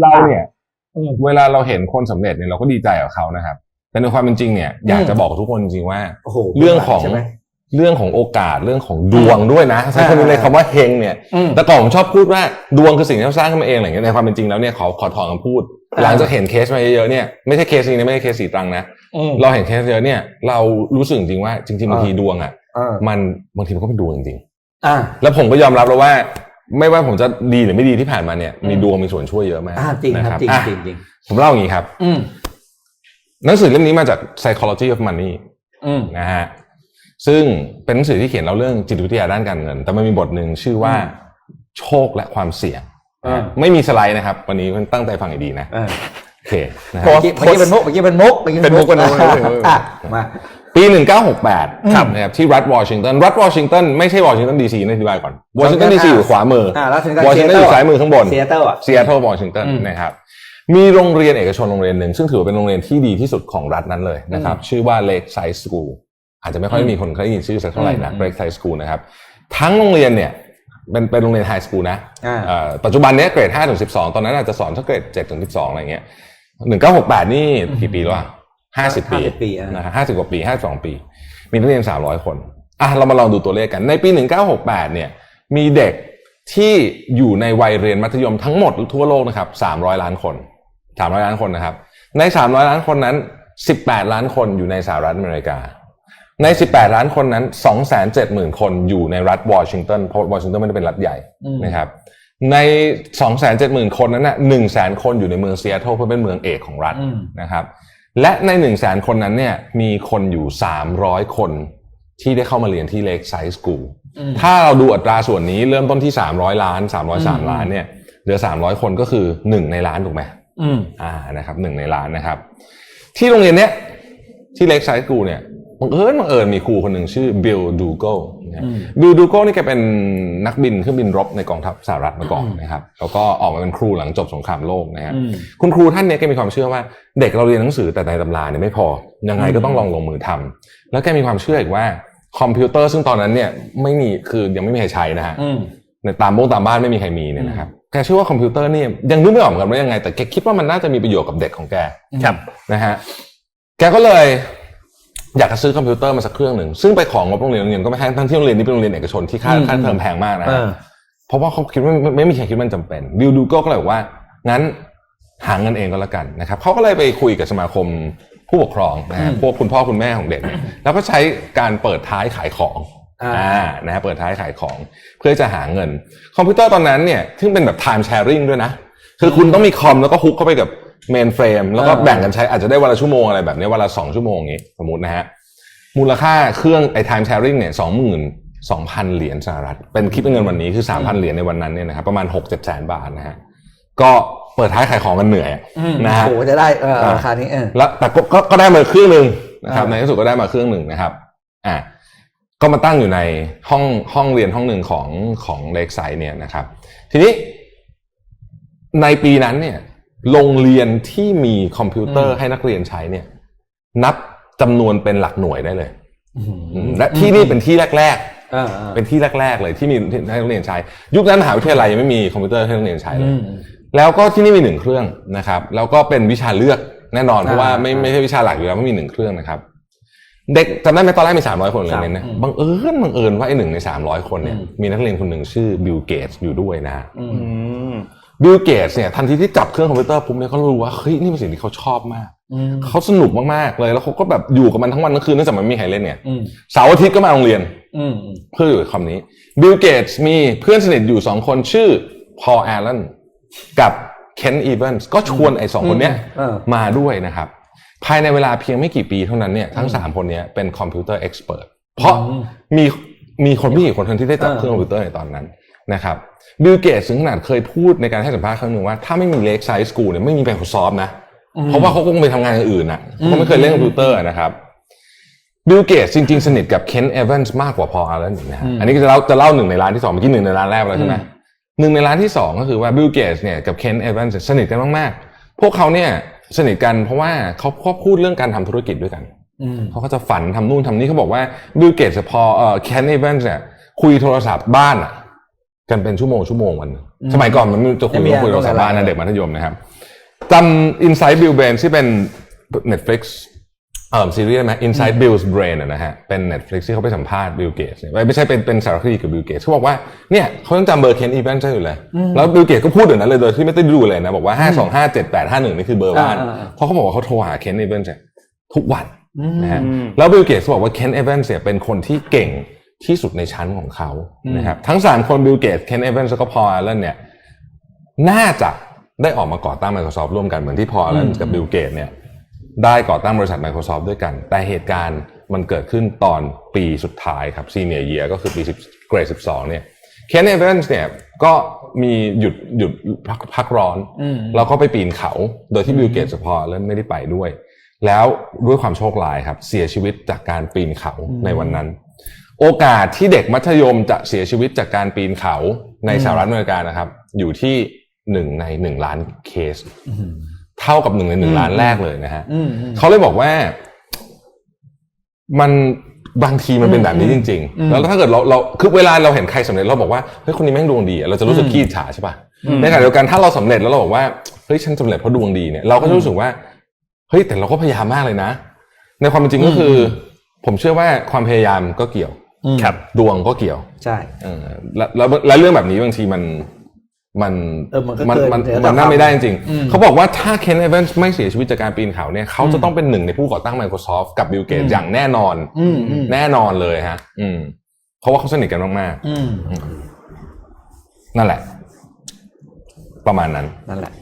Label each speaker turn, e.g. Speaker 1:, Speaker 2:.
Speaker 1: เราเนี่ย
Speaker 2: อืม
Speaker 1: เวลาเราเห็นคนสำเร็จเนี่ยเราก็ดีใจกับเขานะครับ แต่ในความเป็นจริงเนี่ยอยากจะบอกกับทุกคนจริงๆว่า
Speaker 2: โอ้โห
Speaker 1: เรื่องของ
Speaker 2: ใช่ไหม
Speaker 1: เรื่องของโอกาสเรื่องของดวงด้วยนะใช้คำนี้เลยคำว่าเฮงเนี่ย
Speaker 2: อืม
Speaker 1: แต่ก่อนผมชอบพูดว่าดวงคือสิ่งที่เราสร้างขึ้นมาเองอะไรเงี้ยในความเป็นจริงแล้วเนี่ยขอขอถอนคำพูด
Speaker 2: อ่า
Speaker 1: หลังจากเห็นเคสมาเยอะๆเนี่ยไม่ใช่เคสนี้นะไม่ใช่เคสสีตรังนะ
Speaker 2: อืม
Speaker 1: เราเห็นเคสเยอะเนี่ยเรารู้สึกจริงๆว่าจริงๆบางทีดวงอะ
Speaker 2: อ่า
Speaker 1: มันบางทีมันก็เป็นดวงจริง
Speaker 2: อ่า
Speaker 1: ๆแล้วผมก็ยอมรับแล้วว่า ไม่ว่าผมจะดีหรือไม่ดีที่ผ่านมาเนี่ยมีดวงมีส่วนช่วยเยอะมาก
Speaker 2: อ่าจริงครับ
Speaker 1: นะ
Speaker 2: จริง
Speaker 1: อะ
Speaker 2: จริงจริง
Speaker 1: ผมเล่าอย่างนี้ครับ
Speaker 2: อืม
Speaker 1: หนังสือเล่มนี้มาจาก psychology of money
Speaker 2: อืม
Speaker 1: นะฮะซึ่งเป็นหนังสือที่เขียนเล่าเรื่องจิตวิทยาด้านการเงิน แต่มันมีบทหนึ่งชื่อว่า
Speaker 2: อืม
Speaker 1: โชคและความเสี่ยง
Speaker 2: อ่า
Speaker 1: ไม่มีสไลด์นะครับ วันนี้ตั้งใจฟังให้ดีนะ
Speaker 2: อ่า
Speaker 1: โอเคนะ
Speaker 2: เมื่
Speaker 1: ฮะ
Speaker 2: อกี้เมื่อกี้เป็นมุกเมื่อกี้เป็นมุก
Speaker 1: เป็นมุกเป็นมุกเป็นมุก
Speaker 2: อะมา
Speaker 1: ปี 1968ครับนะครับที่รัฐวอชิงตันรัฐวอชิงตันไม่ใช่วอชิงตันดีซีนะอธิบายก่อนวอชิงตันดีซีอยู่ขวามือ
Speaker 2: อ่าแล้วถึงกับ
Speaker 1: วอชิงตันอยู่ซ้ายมือข้างบน
Speaker 2: เซียเตอร์อะ
Speaker 1: ซีแอตเทิลวอชิงตัน
Speaker 2: อืม
Speaker 1: นะครับมีโรงเรียนเอกชนโรงเรียนหนึ่งซึ่งถือว่าเป็นโรงเรียนที่ดีที่สุดของรัฐนั้นเลยนะครับชื่อว่า Lakeside School อาจจะไม่ค่อยมีคนเคยได้ยินชื่อสักเท่าไหร่นะ
Speaker 2: อืม
Speaker 1: Lakeside School นะครับทั้งโรงเรียนเนี่ยเป็นเป็นโรงเรียนไฮสคูลนะ
Speaker 2: อ่า
Speaker 1: เอ่อปัจจุบันเนี้ยเกรด5ถึง12 ตอนนั้นอาจจะสอนถ้าเกรด7ถึง12 อะไรเงี้ย1968 นี่กี่ปีแล้วอะ 50ปี
Speaker 2: 50ปีอะ
Speaker 1: นะฮะ50กว่าปี52ปี มีนักเรียน300คนอะเรามาลองดูตัวเลขกันในปี1968เนี่ย มีเด็กที่อยู่ในวัยเรียนมัธยมทั้งหมดทั่วโลกนะครับ300ล้านคน300ล้านคนนะครับ ใน300ล้านคนนั้น18ล้านคนอยู่ในสหรัฐอเมริกา ใน 18 ล้านคนนั้น 270,000 คนอยู่ในรัฐวอชิงตันเพราะวอชิงตันไม่ได้เป็นรัฐใหญ่
Speaker 2: อืม
Speaker 1: นะครับใน 270,000 คนนั้นน่ะ100,000 คนอยู่ในเมืองซีแอตเทิลเพราะเป็นเมืองเอกของรัฐ
Speaker 2: อืม
Speaker 1: นะครับ และใน1 0 0 0 0แสนคนนั้นเนี่ยมีคนอยู่ 300 คนที่ได้เข้ามาเรียนที่เล็กไซส์สกูล
Speaker 2: อืม
Speaker 1: ถ้าเราดูอัตราส่วนนี้เริ่มต้นที่ 300 ล้าน
Speaker 2: อืม
Speaker 1: 303 ล้านเนี่ยเหลือ 300 คนก็คือ 1 ในล้านถูกไหม
Speaker 2: อืม
Speaker 1: อ่านะครับหนึ่งในล้านนะครับ ที่โรงเรียนเนี้ยที่เล็กไซส์สกูลเนี่ย บังเอิญบังเอิญมีครูคนหนึ่งชื่อบิลดูโก้
Speaker 2: อืม
Speaker 1: บิลดูโก้นี่แกเป็นนักบินเครื่องบินรบในกองทัพสหรัฐมาก่อน
Speaker 2: อืม
Speaker 1: นะครับแล้วก็ออกมาเป็นครูหลังจบสงครามโลกนะครับ
Speaker 2: อืม
Speaker 1: คุณครูท่านเนี้ยแกมีความเชื่อว่า เด็กเราเรียนหนังสือแต่ในตำราเนี่ยไม่พอ ยังไงก็ต้องลองลงมือทำแล้วแกมีความเชื่ออีกว่าคอมพิวเตอร์ซึ่งตอนนั้นเนี่ยไม่มีคือยังไม่มีใครใช้นะฮะ
Speaker 2: อืม
Speaker 1: ในตามบ้งตามบ้านไม่มีใครมีเนี่ยนะครับแกเชื่อว่าคอมพิวเตอร์เนี่ยยังนึกไม่ออกเหมือนกันว่ายังไง แต่แกคิดว่ามันน่าจะมีประโยชน์กับเด็กของแก
Speaker 2: ครับ
Speaker 1: นะฮะแกก็เลย อยากจะซื้อคอมพิวเตอร์มาสักเครื่องหนึ่งซึ่งไปของงบโรงเรียนโรงเรียนก็ไม่ให้ทั้งที่โรงเรียนนี้เป็นโรงเรียนเอกชนที่ค่า
Speaker 2: อืม
Speaker 1: ค่าเทอมแพงมากนะ
Speaker 2: เอ
Speaker 1: ฮะ
Speaker 2: อ
Speaker 1: เพราะว่าเขาคิดว่าไม่ไม่ไม่มีใครคิดว่ามันจำเป็นวิลดูโก้ก็เลยบอกว่างั้นหาเงินเองก็แล้วกันนะครับเขาก็เลยไปคุยกับสมาคมผู้ปกครองนะฮะ
Speaker 2: อืม
Speaker 1: พวกคุณพ่อคุณแม่ของเด็กเนี่ยแล้วก็ใช้การเปิดท้ายขายของ
Speaker 2: อ่า
Speaker 1: นะฮะเปิดท้ายขายของเพื่อจะหาเงิน คอมพิวเตอร์ตอนนั้นเนี่ยซึ่งเป็นแบบ time sharing ด้วยนะคือคุณต้องมีคอมแล้วก็ฮุกเข้าไปกับ เมนเฟรมแล้วก็
Speaker 2: อ่า
Speaker 1: แบ่งกันใช้อาจจะได้วันละชั่วโมงอะไรแบบนี้วันละสองชั่วโมงอย่างนี้สมมตินะฮะมูลค่าเครื่องไอ้ time sharing เนี่ยสองหมื่นสองพันเหรียญสหรัฐ เป็นคิดเป็นเงินวันนี้คือสามพันเหรียญในวันนั้นเนี่ยนะครับประมาณหกเจ็ดแสนบาทนะฮะก็เปิดท้ายขายของกันเหนื่อย
Speaker 2: อืม
Speaker 1: นะฮะ
Speaker 2: โหจะได้เออ
Speaker 1: อ่า
Speaker 2: ราคานี้เออ
Speaker 1: แล้วแต่ก็ก็ก็ได้มาเครื่องหนึ่งนะครับ
Speaker 2: อ่า
Speaker 1: ในที่สุดก็ได้มาเครื่องหนึ่งนะครับอ่าก็มาตั้งอยู่ในห้องห้องเรียนห้องหนึ่งของของเล็กไซเนี่ยนะครับ ทีนี้ในปีนั้นเนี่ย โรงเรียนที่มีคอมพิวเตอร์ให้นักเรียนใช้เนี่ย นับจำนวนเป็นหลักหน่วยได้เลย
Speaker 2: อืม
Speaker 1: และที่นี่เป็นที่แรกๆ
Speaker 2: อ่าอ่า
Speaker 1: เป็นที่แรก ๆ เลยที่มีให้นักเรียนใช้ ยุคนั้นมหาวิทยาลัยยังไม่มีคอมพิวเตอร์ให้นักเรียนใช้เล
Speaker 2: อื
Speaker 1: ย
Speaker 2: ม
Speaker 1: แล้วก็ที่นี่มีหนึ่งเครื่องนะครับ แล้วก็เป็นวิชาเลือกแน่นอนเพราะว่าไม่
Speaker 2: อ่า
Speaker 1: ไม่ใช่วิชาหลักอยู่แล้วไม่มีหนึ่งเครื่องนะครับ เด็กจำได้ไหมตอนแรกมีสามร้อยคนโรงเรียนเนี่ย
Speaker 2: อืม
Speaker 1: บังเอิญบังเอิญว่าไอ้หนึ่งในสามร้อยคนเนี่ย
Speaker 2: อืม
Speaker 1: มีนักเรียนคนหนึ่งชื่อบิลเกตอยู่ด้วยนะฮะ
Speaker 2: อืม
Speaker 1: บิลเกตเนี่ยทันทีที่จับเครื่องคอมพิวเตอร์ปุ๊บเนี่ยเขารู้ว่าเฮ้ยนี่เป็นสิ่งที่เขาชอบมาก
Speaker 2: อืม
Speaker 1: เขาสนุกมากๆเลยแล้วเขาก็แบบอยู่กับมันทั้งวันทั้งคืนเนื่องจากมันไม่มีใครเล่นเนี่ย
Speaker 2: อืม
Speaker 1: เสาร์อาทิตย์ก็มาโรงเรียน
Speaker 2: อืมอืม
Speaker 1: เพื่ออยู่กับคำนี้บิลเกตส์มีเพื่อนสนิทอยู่สองคนชื่อพอลแอลเลนกับเคนอีเวนส์ก็ชวนไอ้สองคนเนี้ย
Speaker 2: เออ
Speaker 1: มาด้วยนะครับ ภายในเวลาเพียงไม่กี่ปีเท่านั้นเนี่ยทั้งสามคนเนี้ยเป็นคอมพิวเตอร์เอ็กซ์เพรสเพราะ
Speaker 2: อืม
Speaker 1: มีมีคนไม่กี่คนเท่านั้นที่ได้จับ
Speaker 2: เออ
Speaker 1: เครื่องคอมพิวเตอร์ในตอนนั้น นะครับบิลเกตส์ถึงขนาดเคยพูดในการให้สัมภาษณ์ครั้งหนึ่งว่า ถ้าไม่มีเล็กไซส์สกูลเนี่ยไม่มี Microsoft นะ เพราะว่าเขาคงไปทำงานอย่างอื่นอะเขาก็ไม่เคยเล่นคอมพิวเตอร์นะครับบิลเกตจริง ๆ สนิทกับเคนเอเวนส์มากกว่าพอลอาร์เลนนะฮะ
Speaker 2: อืม
Speaker 1: อันนี้ก็จะเล่าจะเล่าหนึ่งในร้านที่สองเมื่อกี้หนึ่งในร้านแรกไปแล้วใช่ไหม
Speaker 2: อืม
Speaker 1: หนึ่งในร้านที่สองก็คือว่าบิลเกตเนี่ยกับเคนเอเวนส์สนิทกันมากๆ พวกเขาเนี่ยสนิทกันเพราะว่าเขาพอพูดเรื่องการทำธุรกิจด้วยกัน
Speaker 2: อืม
Speaker 1: เขาก็จะฝันทำนู่นทำนี่เขาบอกว่าบิลเกตพอเอ่อเคนเอเวนส์เนี่ยคุยโทรศัพท์บ้านอะ กันเป็นชั่วโมงชั่วโมงวันหนึ่งสมัยก่อนมันไม่รู้จะคุย
Speaker 3: ไม่มี
Speaker 1: ก็คุยกับชาวบ้าน
Speaker 3: อะไร
Speaker 1: นะเด็กมัธยมนะครับจำ Inside Bill Brain ที่เป็น Netflix เอ่อซีรีส์ไหม Inside Bill's Brain อะนะฮะเป็น Netflix ที่เขาไปสัมภาษณ์ Bill Gates เนี่ยไม่ใช่เป็นเป็นสารคดีกับ Bill Gates เขาบอกว่าเนี่ยเขายังจำเบอร์เคนอีแวนซ์ได้อยู่เลย แล้ว Bill Gates ก็พูดอย่างนั้นเลยโดยที่ไม่ได้ดูเลยนะ บอกว่า 5 2 5 7 8 5 1 นี่คือเบอร์บ้าน
Speaker 3: อ่าอ่า
Speaker 1: เพราะเขาบอกว่าเขาโทรหาเคนอีแวนซ์ทุกวันนะฮะแล้วบิลเกตส์บอกว่าเคนเอเวนส์เนี่ยเป็นคนที่เก่ง ที่สุดในชั้นของเขานะครับทั้งสามคนบิลเกตส์เคนเอเวนส์แล้วก็พอลแอลเลนเนี่ยน่าจะได้ออกมาก่อตั้ง Microsoft ร่วมกันเหมือนที่พอลแอลเลนกับบิลเกตเนี่ยได้ก่อตั้งบริษัท Microsoft ด้วยกัน แต่เหตุการณ์มันเกิดขึ้นตอนปีสุดท้ายครับซีเนียเยียก็คือปี10เกรด12เนี่ยเคนเอเวนส์เนี่ยก็มีหยุดหยุดพักพักร้อน
Speaker 3: อืม
Speaker 1: แล้วก็ไปปีนเขา โดยที่บิลเกตส์พอลแอลเลนไม่ได้ไปด้วย แล้วด้วยความโชคร้ายครับ เสียชีวิตจากการปีนเขาในวันนั้น โอกาสที่เด็กมัธยมจะเสียชีวิตจากการปีนเขาในสหรัฐอเมริกานะครับ อยู่ที่หนึ่งในหนึ่งล้านเคส เท่ากับหนึ่งในหนึ่งล้านแรกเลยนะฮะ
Speaker 3: อืมอืม
Speaker 1: เขาเลยบอกว่า มันบางทีมันเป็นแบบนี้จริง
Speaker 3: อืม
Speaker 1: ๆแล้วถ้าเกิดเราเราคือเวลาเราเห็นใครสำเร็จเราบอกว่าเฮ้ยคนนี้แม่งดวงดีอะเราจะรู้สึกขี้อิจฉาใช่ป่ะในขณะเดียวกันถ้าเราสำเร็จแล้วเราบอกว่าเฮ้ยฉันสำเร็จเพราะดวงดีเนี่ยเราก็จะรู้สึกว่าเฮ้ยแต่เราก็พยายามมากเลยนะ ในความเป็นจริงก็คืออผมเชื่อว่าความพยายามก็เกี่ยว
Speaker 3: อืม
Speaker 2: ครับ
Speaker 1: ดวงก็เกี่ยว
Speaker 3: ใช่
Speaker 1: เออแล้วแล้วแล้วเรื่องแบบนี้บางทีมันมัน
Speaker 3: เออมันก็
Speaker 1: มัน
Speaker 3: เกิน
Speaker 1: มัน
Speaker 3: เดี๋ยว
Speaker 1: มันน่า
Speaker 3: แต่
Speaker 1: ไม่ได้จริง
Speaker 3: อืม
Speaker 1: ๆเขาบอกว่าถ้าเคนเอเวนส์ไม่เสียชีวิตจากการปีนเขาเนี่ยเขาจะต้องเป็นหนึ่งในผู้ก่อตั้ง Microsoft กับบิลเกตอย่างแน่นอน
Speaker 3: อืมอืม
Speaker 1: แน่นอนเลยฮะ อืม เพราะว่าเขาสนิทกันมาก
Speaker 3: อืม
Speaker 1: ๆนั่นแหละ ประมาณนั้น
Speaker 3: นั่นแหละ